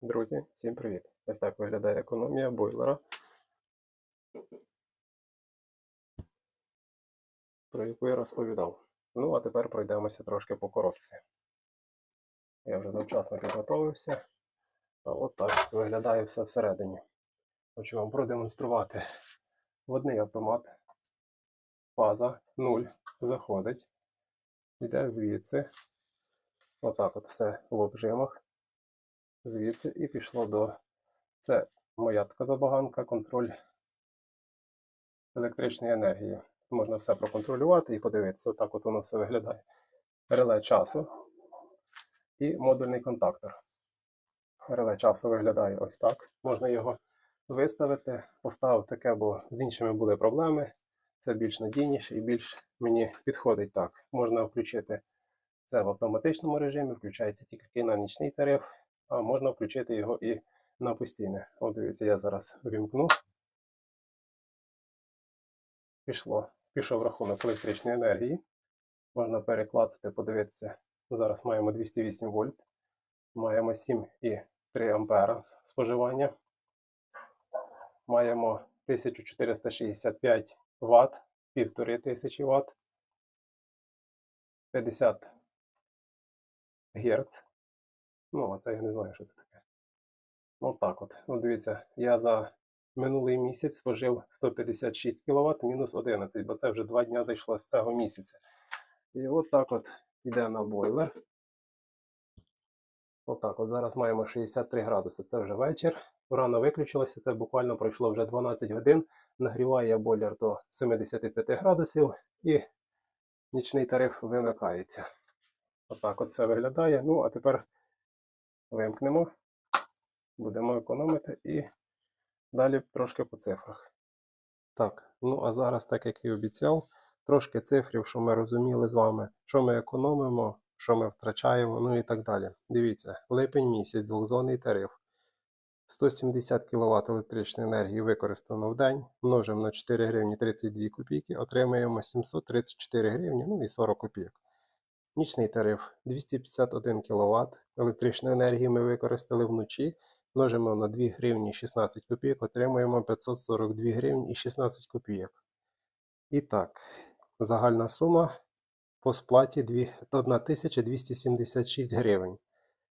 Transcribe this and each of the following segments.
Друзі, всім привіт! Ось так виглядає економія бойлера, про яку я розповідав. Ну, а тепер пройдемося трошки по коробці. Я вже завчасно підготовився. А от так виглядає все всередині. Хочу вам продемонструвати водний автомат. Фаза 0 заходить. Йде звідси. Отак от все в обжимах звідси і пішло до. Це моя така забаганка, контроль електричної енергії. Можна все проконтролювати і подивитися, отак от воно все виглядає. Реле часу і модульний контактор. Реле часу виглядає ось так. Можна його виставити, поставив таке, бо з іншими були проблеми. Це більш надійніше і більш мені підходить так. Можна включити це в автоматичному режимі, включається тільки на нічний тариф а можна включити його і на постійне. От дивіться, я зараз вімкну. Пішло. Пішов рахунок електричної енергії. Можна переклацати, подивитися. Зараз маємо 208 вольт, маємо 7,3 ампера споживання. Маємо 1465 Вт, 1500 Вт, 50 Гц. Ну, а це я не знаю, що це таке. От так от. Ну, дивіться, я за минулий місяць спожив 156 кВт мінус 11, бо це вже два дні зайшло з цього місяця. І от так от йде на бойлер. Отак, от зараз маємо 63 градуси. Це вже вечір. Рано виключилося, це буквально пройшло вже 12 годин. Нагріває бойлер до 75 градусів і нічний тариф вимикається. Отак от це виглядає. Ну, а тепер вимкнемо, будемо економити і далі трошки по цифрах. Так, ну а зараз, так як і обіцяв, трошки цифрів, що ми розуміли з вами, що ми економимо, що ми втрачаємо, ну і так далі. Дивіться, липень місяць, двохзонний тариф. 170 кВт електричної енергії використано в день, множимо на 4 гривні 32 копійки, отримаємо 734 гривні, ну і 40 копійок. Нічний тариф 251 кВт. Електричної енергії ми використали вночі. Множимо на 2 гривні 16 копійок, отримуємо 542 гривні і 16 копійок. І так, загальна сума по сплаті 1276 гривень.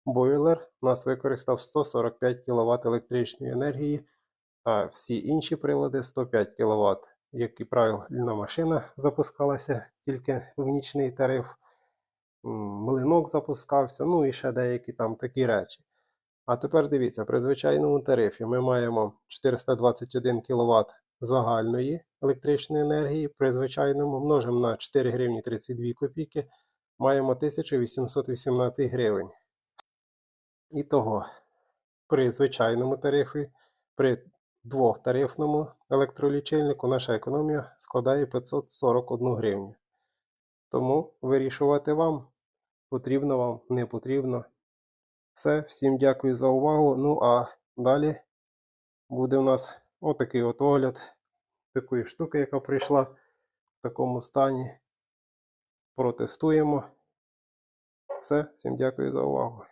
Бойлер нас використав 145 кВт електричної енергії, а всі інші прилади 105 кВт. Як і правильно, машина запускалася тільки в нічний тариф млинок запускався, ну і ще деякі там такі речі. А тепер дивіться, при звичайному тарифі ми маємо 421 кВт загальної електричної енергії, при звичайному множимо на 4 гривні 32 копійки, маємо 1818 гривень. І того, при звичайному тарифі, при двохтарифному електролічильнику наша економія складає 541 гривню. Тому вирішувати вам потрібно вам, не потрібно. Все, всім дякую за увагу. Ну а далі буде у нас отакий от огляд такої штуки, яка прийшла в такому стані. Протестуємо. Все, всім дякую за увагу.